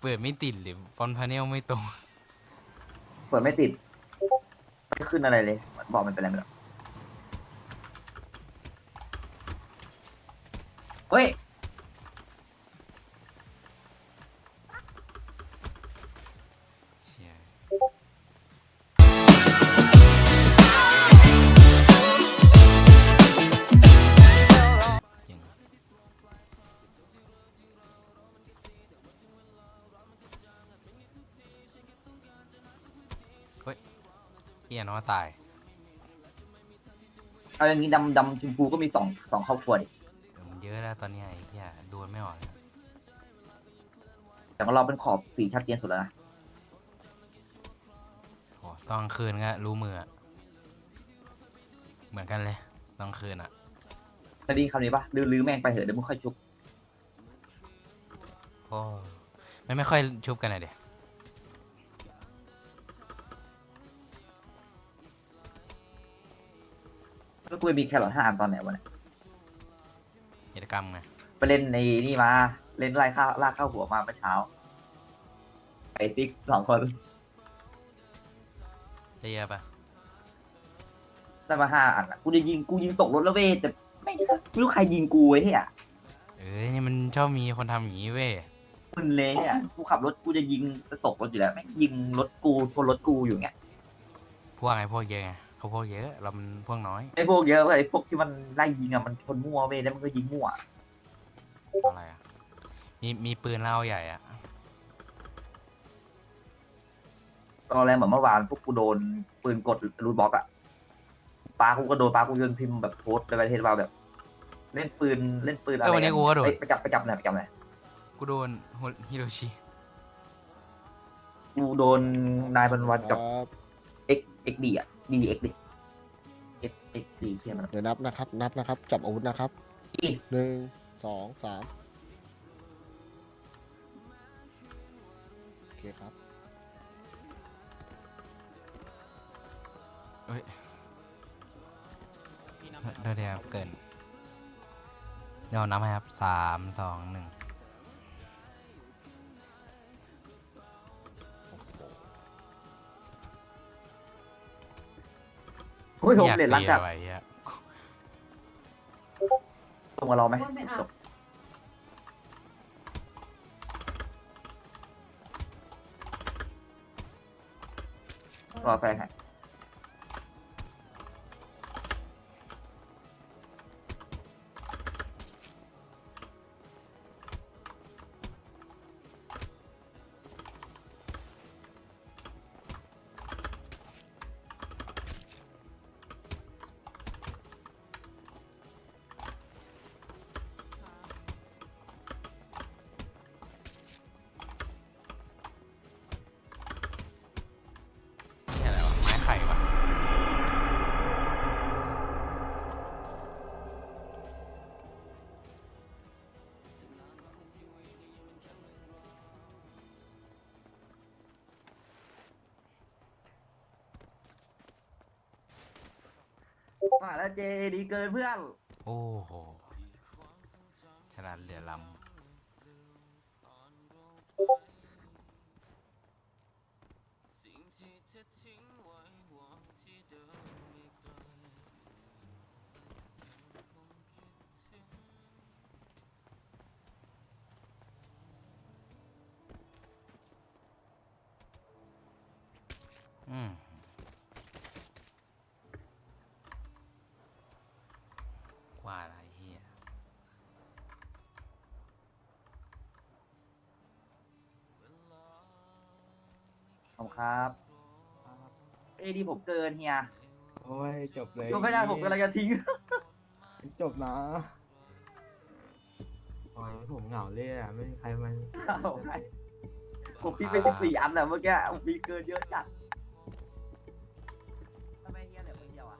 เปิดไม่ติดหรือฟอนต์พาเนลไม่ตรง เปิดไม่ติดไม่ขึ้นอะไรเลย บอกมันเป็นอะไรไม่รู้เฮ้ย เฮียน้องตาย เอาอย่างนี้ดำดำชมพูก็มีสองสองครอบครัวดิเดี๋ยวมันเยอะแล้วตอนเนี้ยไอ้เหี้ยดวลไม่ออกแล้วแต่ของเราเป็นขอบสีชัดเจนสุดแล้วนะโอ้ตอนกลางคืนก็รู้มืออะเหมือนกันเลยตอนกลางคืนอะ เคยได้ยินคำนี้ปะลือลือแม่งไปเถอะเดี๋ยวมึงค่อยชุบ โอ้ไม่ไม่ค่อยชุบกันเลยเดี๋ยแล้ว กูไปมีแครอทห้าอันตอนไหนวะเนี่ยกิจกรรมไงไปเล่นในนี่มา เล่นไล่ข้าวลากข้าวหัวมาเมื่อเช้าไอ้ติ๊กสองคนจะเยอะปะได้มาห้าอันอะกูจะยิงกูยิงตกรถแล้วเว้ยแต่ไม่รู้ไม่รู้ใครยิงกูไอ้เหี้ยเอ้ยนี่มันชอบมีคนทำอย่างนี้เว้ยมึนเลยเนี่ยกูขับรถกูจะยิงจะตกรถอยู่แล้วแม่งยิงรถกูชนรถกูอยู่เงี้ยพวกไงพวกเยอะไง เขาพวกเยอะ เรามันพวกน้อยไอ้พวกเยอะเว้ยไอ้พวกที่มันไล่ยิงอะมันคนมั่วเว้ยแล้วมันก็ยิงมั่วอะไรอะมีมีปืนเล่าใหญ่อะตอนแรกเหมือนเมื่อวานพวกกูโดนปืนกดรูดบล็อกอะปากูก็โดนปากูโยนพิมพ์แบบโพสต์ในประเทศว่าแบบ เล่นปืนเล่นปืนอะไรเออวันนี้กูก็โดนเอ้ยไปจับไปจับหน่อยไปจับหน่อยกูโดนฮิโรชิกูโดนนายบันวันคกับรับ X X D อะ D X ดิ X X D เชี่ยมันเดี๋ยวนับนะครับ นับนะครับ จับอาวุธนะครับอีหนึ่งสองสามโอเคครับเอ้ยเดี๋ยวเดี๋ยวเกินเดี๋ยวนับให้ครับสามสองหนึ่ง โอ้ยผมอยากเล่นรักตีกับอะไรเงี้ยตรงกับเราไหมจบรอแฟนให้ มาแล้วเจดีเกินเพื่อนโอ้โหฉลาดเหลือลำอืมว่าอะไรเฮีย ข อบคุณครับ เอดีผมเกินเฮียโอ้ยจบเลยก็ไม่ได้ผมกำลังจะทิ้ง จบนะโอ้ยผมเหงาเลยอะไม่มีใครมาเอาให้ ผมทิ้งไปสิบสี่อันแหละเมื่อกี้ผมมีเกินเยอะจัดทำไมเฮียเหลือคนเดียวอะ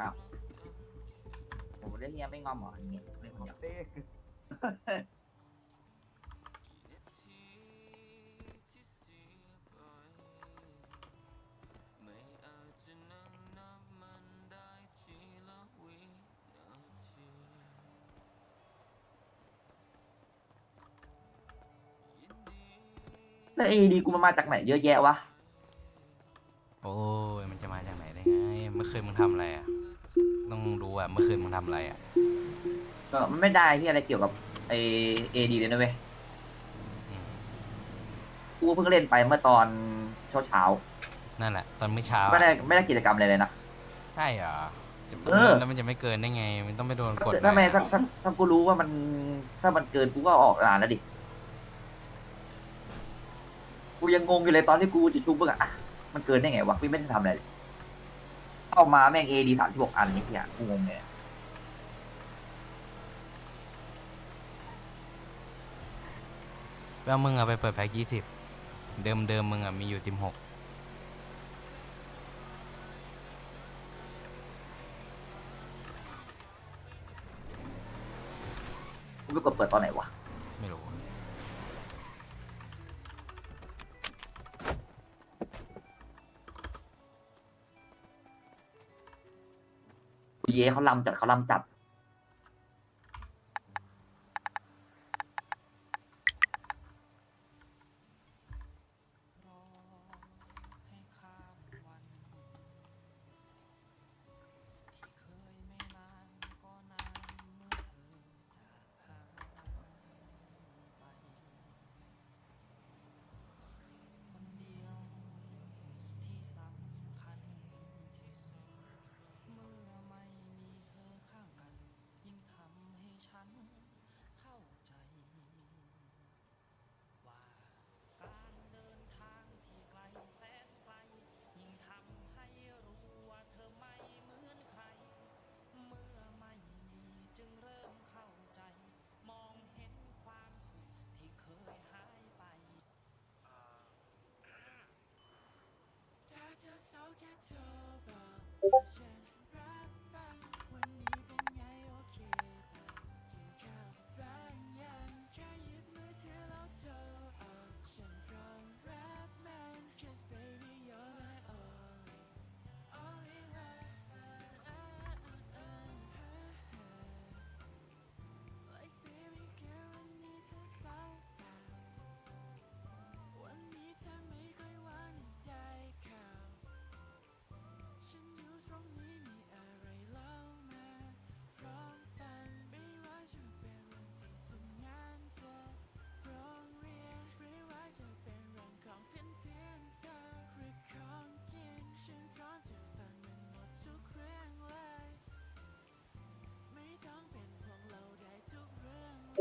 อ้าวผมเรียกเฮียไม่งอมเหรออย่างเงี้ยไม่งอมเดียวเต้ แต่เอดีกูมันมาจากไหนเยอะแยะวะ โอ้ยมันจะมาจากไหนได้ไง เมื่อคืนมึงทำอะไรอะ ต้องดูอะ เมื่อคืนมึงทำอะไรอะ ก็มันไม่ได้ที่อะไรเกี่ยวกับไอเอดีเลยนะเว้ยอืมกูเพิ่งเล่นไปเมื่อตอนเช้าเช้านั่นแหละ ตอนเมื่อเช้าๆอะไม่ได้ไม่ได้กิจกรรมอะไรเลยนะ ใช่เหรอจะเออ แล้วมันจะไม่เกินได้ไง มันต้องไปโดนกดถ้าไม่หน่ถ้าอยอะถ้าถ้ากูรู้ว่ามันถ้ามันเกินกูก็ออกอ่านแล้วดิ กูยังงงอยู่เลยตอนที่กูจะชุบมึงอะอะมันเกินได้ไงวะกูไม่ได้ทำอะไรเลยเข้ามาแม่งเอดีสามสิบหกอันนี่เนี่ยกูงงเลย แล้วมึงเอาไปเปิดแพ็กยี่สิบเดิมเดิมมึงอะมีอยู่สิบหกกูไปกดเปิดตอนไหนวะ กูเอเขาลำจัดเขาลำจัด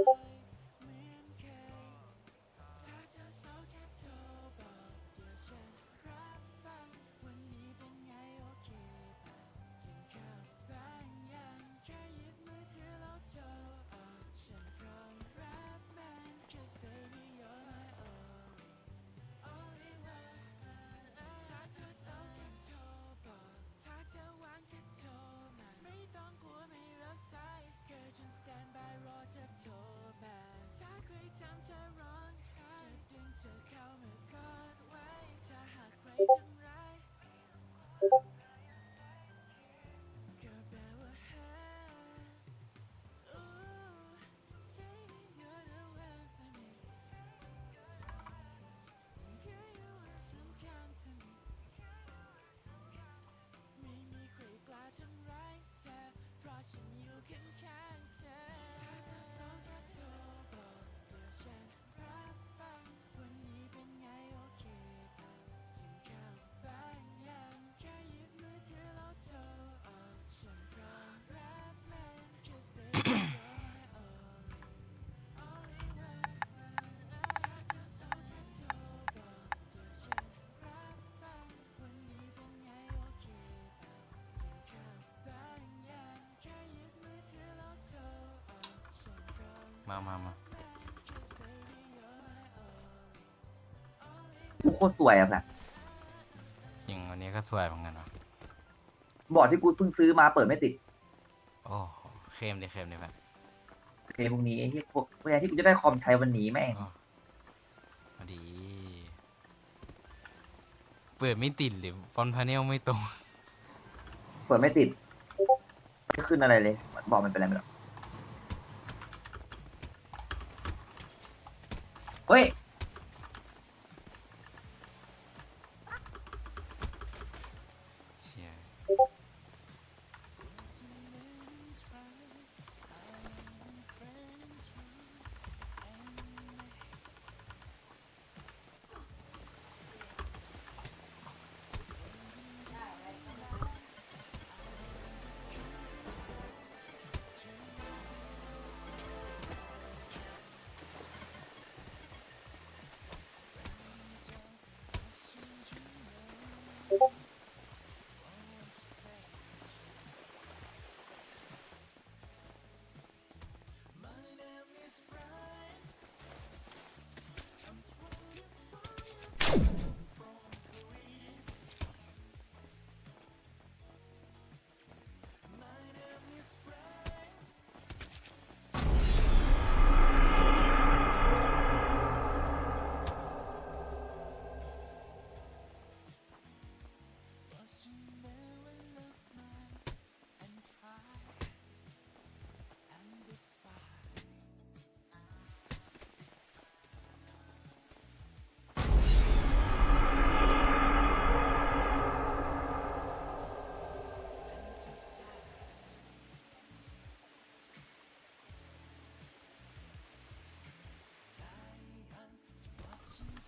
you. มามามากูโคตรสวยอะแบบจริงวันนี้ก็สวยเหมือนกันวะบอร์ดที่กูเพิ่งซื้อมาเปิดไม่ติดโอ้โหเข้มดิเข้มดิแบบโอเคพวกนี้ไอ้ที่พวกเวลาที่กูจะได้คอมใช้วันนี้แม่งอ๋อพอดี เปิดไม่ติดหรือฟอนต์พาเนลไม่ตรง เปิดไม่ติดไม่ขึ้นอะไรเลย บอกมันเป็นอะไรไม่รู้เฮ้ ย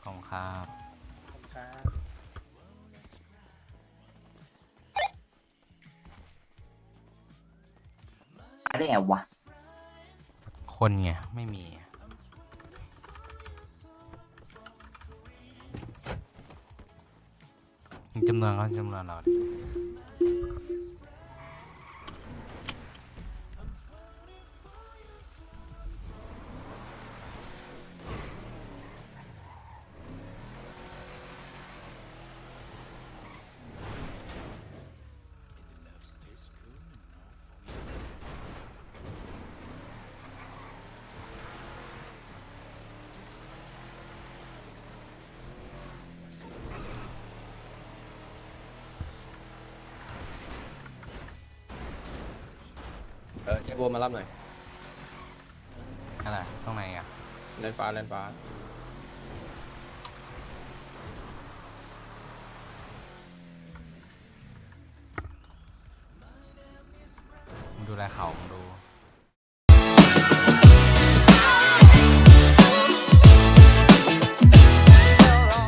ขอบคุณครับครับตายได้ไงวะคนไงไม่มีอะจำนวนเขาจำนวนเราดิ เออเจโบมารับหน่อยอะไรตรงไหนอะแลนฟ้าแลนฟ้ามึงดูแลเขามึงดู